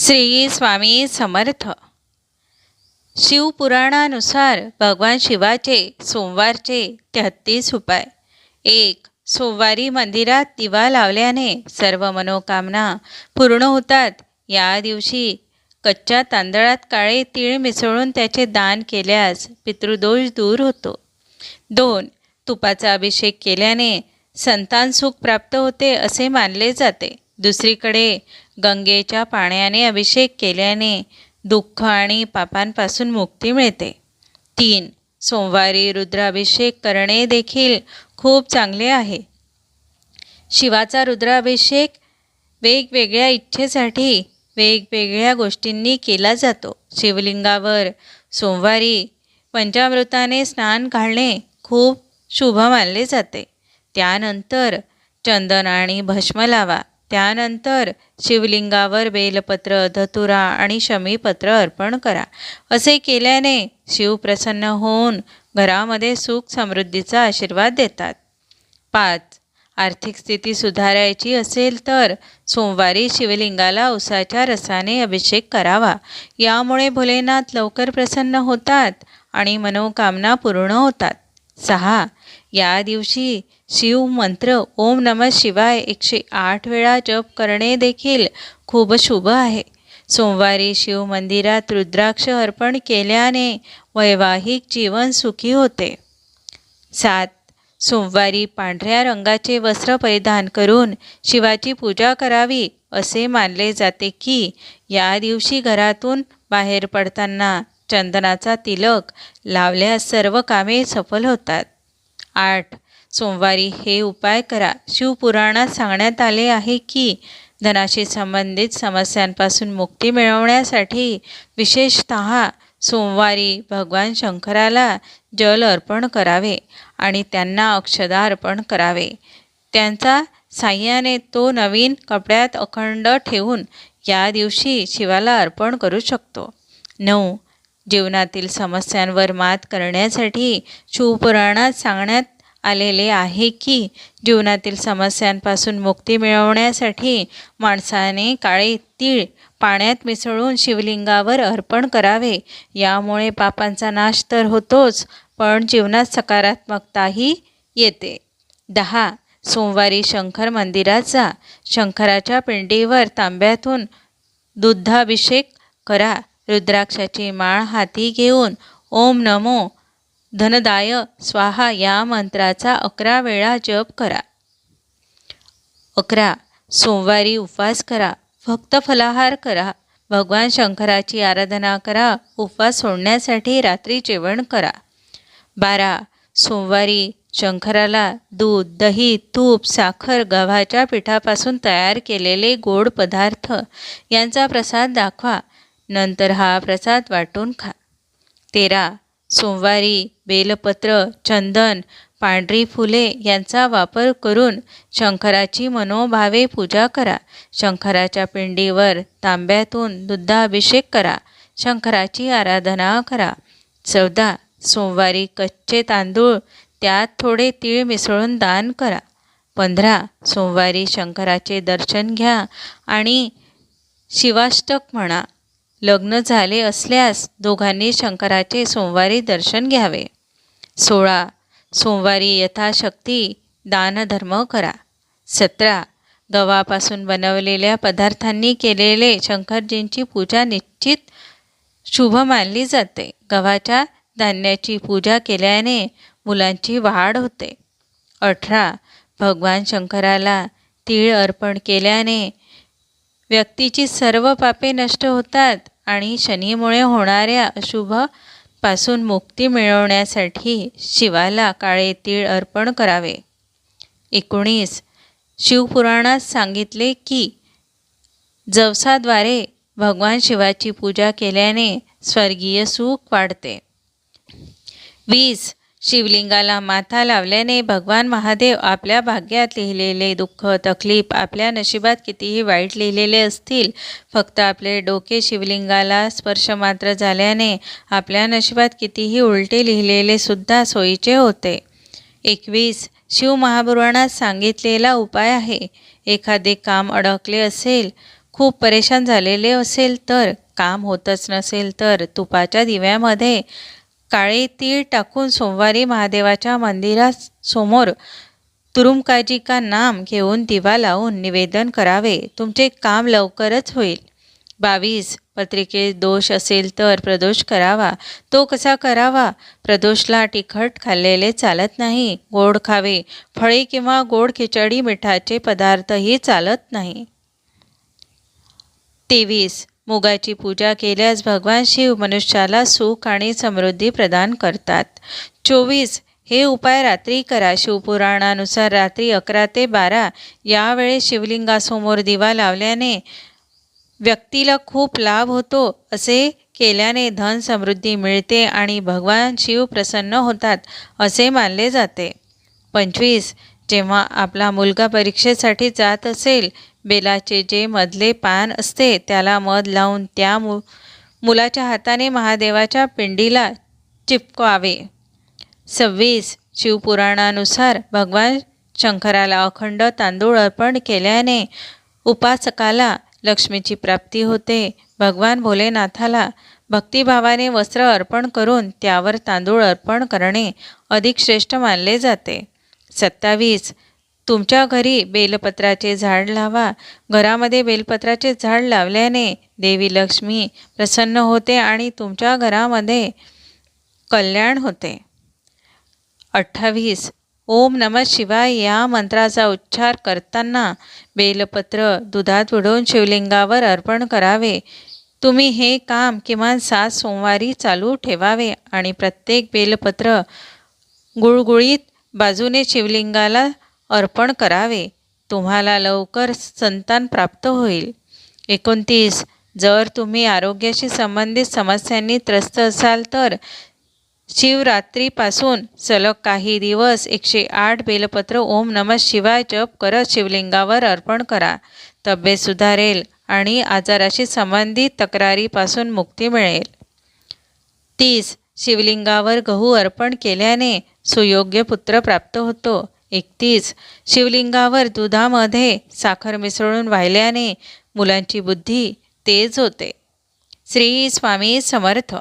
श्री स्वामी समर्थ. शिवपुराणानुसार भगवान शिवाचे सोमवारचे तेहत्तीस उपाय. एक सोमवारी मंदिरात दिवा लावल्याने सर्व मनोकामना पूर्ण होतात. या दिवशी कच्च्या तांदळात काळे तीळ मिसळून त्याचे दान केल्यास पितृदोष दूर होतो. दोन तुपाचा अभिषेक केल्याने संतान सुख प्राप्त होते असे मानले जाते. दुसरीकडे गंगेच्या पाण्याने अभिषेक केल्याने दुःख आणि पापांपासून मुक्ती मिळते. तीन सोमवारी रुद्राभिषेक करणे देखील खूप चांगले आहे. शिवाचा रुद्राभिषेक वेगवेगळ्या इच्छेसाठी वेगवेगळ्या गोष्टींनी केला जातो. शिवलिंगावर सोमवारी पंचामृताने स्नान घालणे खूप शुभ मानले जाते. त्यानंतर चंदन आणि भस्म लावा. त्यानंतर शिवलिंगावर बेलपत्र धतुरा आणि शमीपत्र अर्पण करा. असे केल्याने शिव प्रसन्न होऊन घरामध्ये सुख समृद्धीचा आशीर्वाद देतात. पाच. आर्थिक स्थिती सुधारायची असेल तर सोमवारी शिवलिंगाला उसाच्या रसाने अभिषेक करावा. यामुळे भोलेनाथ लवकर प्रसन्न होतात आणि मनोकामना पूर्ण होतात. सहा. या दिवशी शिव मंत्र ओम नम शिवाय एकशे आठ वेळा जप करणे देखील खूप शुभ आहे. सोमवारी शिव मंदिरात रुद्राक्ष अर्पण केल्याने वैवाहिक जीवन सुखी होते. सात सोमवारी पांढऱ्या रंगाचे वस्त्र परिधान करून शिवाची पूजा करावी असे मानले जाते की या दिवशी घरातून बाहेर पडताना चंदनाचा तिलक लावल्यास सर्व कामे सफल होतात. आठ. सोमवारी हे उपाय करा. शिवपुराणात सांगण्यात आले आहे की धनाशी संबंधित समस्यांपासून मुक्ती मिळवण्यासाठी विशेषत सोमवारी भगवान शंकराला जल अर्पण करावे आणि त्यांना अक्षदा अर्पण करावे. त्यांचा साह्याने तो नवीन कपड्यात अखंड ठेवून या दिवशी शिवाला अर्पण करू शकतो. नऊ. जीवनातील समस्यांवर मात करण्यासाठी शिवपुराणात सांगण्यात आलेले आहे की जीवनातील समस्यांपासून मुक्ती मिळवण्यासाठी माणसाने काळे तीळ पाण्यात मिसळून शिवलिंगावर अर्पण करावे. यामुळे पापांचा नाश तर होतोच पण जीवनात सकारात्मकताही येते. दहा. सोमवारी शंकर मंदिरात जा शंकराच्या पिंडीवर तांब्यातून दुग्धाभिषेक करा. रुद्राक्षाची माळ हाती घेऊन ओम नमो धनदाय स्वाहा या मंत्राचा अकरा वेळा जप करा. अकरा. सोमवारी उपवास करा. फक्त फलाहार करा. भगवान शंकराची आराधना करा. उपवास सोडण्यासाठी रात्री जेवण करा. बारा. सोमवारी शंकराला दूध दही तूप साखर गव्हाच्या पिठापासून तयार केलेले गोड पदार्थ यांचा प्रसाद दाखवा. नंतर हा प्रसाद वाटून खा. तेरा. सोमवारी बेलपत्र चंदन पांढरी फुले यांचा वापर करून शंकराची मनोभावे पूजा करा. शंकराच्या पिंडीवर तांब्यातून दुग्धाभिषेक करा. शंकराची आराधना करा. चौदा सोमवारी कच्चे तांदूळ त्यात थोडे तीळ मिसळून दान करा. पंधरा सोमवारी शंकराचे दर्शन घ्या आणि शिवाष्टक म्हणा. लग्न झाले असल्यास दोघांनी शंकराचे सोमवारी दर्शन घ्यावे. सोळा. सोमवारी यथाशक्ती दानधर्म करा. सतरा. गव्हापासून बनवलेल्या पदार्थांनी केलेले शंकरजींची पूजा निश्चित शुभ मानली जाते. गव्हाच्या धान्याची पूजा केल्याने मुलांची वाढ होते. अठरा. भगवान शंकराला तीळ अर्पण केल्याने व्यक्तीची सर्व पापे नष्ट होतात आणि शनीमुळे होणाऱ्या अशुभपासून मुक्ती मिळवण्यासाठी शिवाला काळे तीळ अर्पण करावे. एकोणीस. शिवपुराणात सांगितले की जवसाद्वारे भगवान शिवाची पूजा केल्याने स्वर्गीय सुख वाढते. वीस. शिवलिंगाला माथा लावल्याने भगवान महादेव आपल्या भाग्यात लिहिलेले दुःख तकलीफ आपल्या नशिबात कितीही वाईट लिहिलेले असतील फक्त आपले डोके शिवलिंगाला स्पर्श मात्र झाल्याने आपल्या नशिबात कितीही उलटे लिहिलेले सुद्धा सोयीचे होते. एकवीस शिव महापुराणात सांगितलेला उपाय आहे. एखादे काम अडकले असेल खूप परेशान झालेले असेल तर काम होतच नसेल तर तुपाच्या दिव्यामध्ये काळे तीळ टाकून सोमवारी महादेवाच्या मंदिरासमोर तुरुमकाजी का नाम घेऊन दिवा लावून निवेदन करावे. तुमचे काम लवकरच होईल. बावीस. पत्रिकेत दोष असेल तर प्रदोष करावा. तो कसा करावा? प्रदोषला तिखट खाल्लेले चालत नाही. गोड खावे. फळे किंवा गोड खिचडी मिठाचे पदार्थही चालत नाही. तेवीस. मुगाची पूजा केल्यास भगवान शिव मनुष्याला सुख आणि समृद्धी प्रदान करतात. चोवीस हे उपाय रात्री करा. शिवपुराणानुसार रात्री अकरा ते बारा यावेळेस शिवलिंगासमोर दिवा लावल्याने व्यक्तीला खूप लाभ होतो असे केल्याने धन समृद्धी मिळते आणि भगवान शिव प्रसन्न होतात असे मानले जाते. पंचवीस जेव्हा आपला मुलगा परीक्षेसाठी जात असेल बेलाचे जे मधले पान असते त्याला मध लावून त्या मु मुलाच्या हाताने महादेवाच्या पिंडीला चिपकवावे सव्वीस शिवपुराणानुसार भगवान शंकराला अखंड तांदूळ अर्पण केल्याने उपासकाला लक्ष्मीची प्राप्ती होते. भगवान भोलेनाथाला भक्तिभावाने वस्त्र अर्पण करून त्यावर तांदूळ अर्पण करणे अधिक श्रेष्ठ मानले जाते. सत्तावीस तुमच्या घरी बेलपत्राचे झाड लावा. घरामध्ये बेलपत्राचे झाड लावल्याने देवी लक्ष्मी प्रसन्न होते आणि तुमच्या घरामध्ये कल्याण होते. अठ्ठावीस. ओम नम शिवाय या मंत्राचा उच्चार करताना बेलपत्र दुधात बुडवून शिवलिंगावर अर्पण करावे. तुम्ही हे काम किमान सात सोमवारी चालू ठेवावे आणि प्रत्येक बेलपत्र गुळगुळीत बाजूने शिवलिंगाला अर्पण करावे. तुम्हाला लवकर संतान प्राप्त होईल. एकोणतीस. जर तुम्ही आरोग्याशी संबंधित समस्यांनी त्रस्त असाल तर शिवरात्रीपासून सलग काही दिवस एकशे आठ बेलपत्र ओम नम शिवाय जप करत शिवलिंगावर अर्पण करा. तब्येत सुधारेल आणि आजाराशी संबंधित तक्रारीपासून मुक्ती मिळेल. तीस. शिवलिंगावर गहू अर्पण केल्याने सुयोग्य पुत्र प्राप्त होतो. एकतीस शिवलिंगावर दुधामध्ये साखर मिसळून वाहिल्याने मुलांची बुद्धी तेज होते. श्री स्वामी समर्थ.